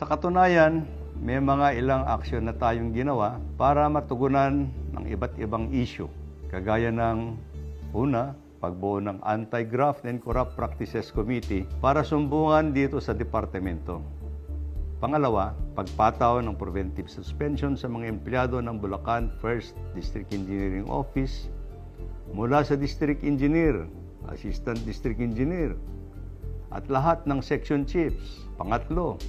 Sa katunayan, may mga ilang aksyon na tayong ginawa para matugunan ng iba't ibang issue. Kagaya ng una, pagbuo ng Anti-Graft and Corrupt Practices Committee para sumbungan dito sa departamento. Pangalawa, pagpataw ng preventive suspension sa mga empleyado ng Bulacan First District Engineering Office mula sa District Engineer, Assistant District Engineer, at lahat ng section chiefs. Pangatlo,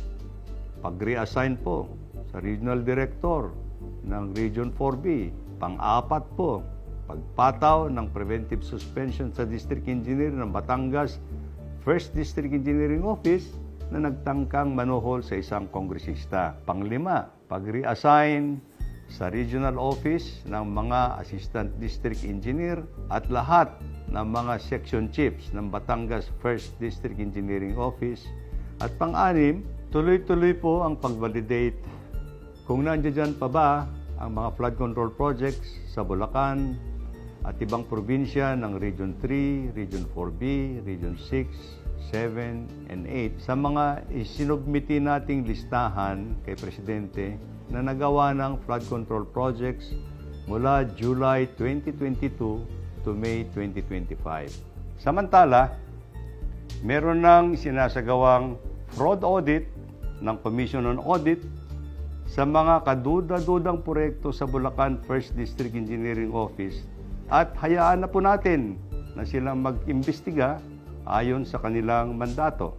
pag-reassign po sa Regional Director ng Region 4B. Pang-apat po, pagpataw ng preventive suspension sa District Engineer ng Batangas First District Engineering Office na nagtangkang manuhol sa isang kongresista. Panglima, pag-reassign sa regional office ng mga assistant district engineer at lahat ng mga section chiefs ng Batangas First District Engineering Office. At pang-anim, tuloy-tuloy po ang pag-validate kung nandiyan pa ba ang mga flood control projects sa Bulacan at ibang probinsya ng Region 3, Region 4B, Region 6, 7, and 8 sa mga isinubmiti nating listahan kay Presidente na nagawa ng flood control projects mula July 2022 to May 2025. Samantala, meron ng sinasagawang fraud audit ng Commission on Audit sa mga kaduda-dudang proyekto sa Bulacan First District Engineering Office at hayaan na po natin na silang mag-imbestiga ayon sa kanilang mandato.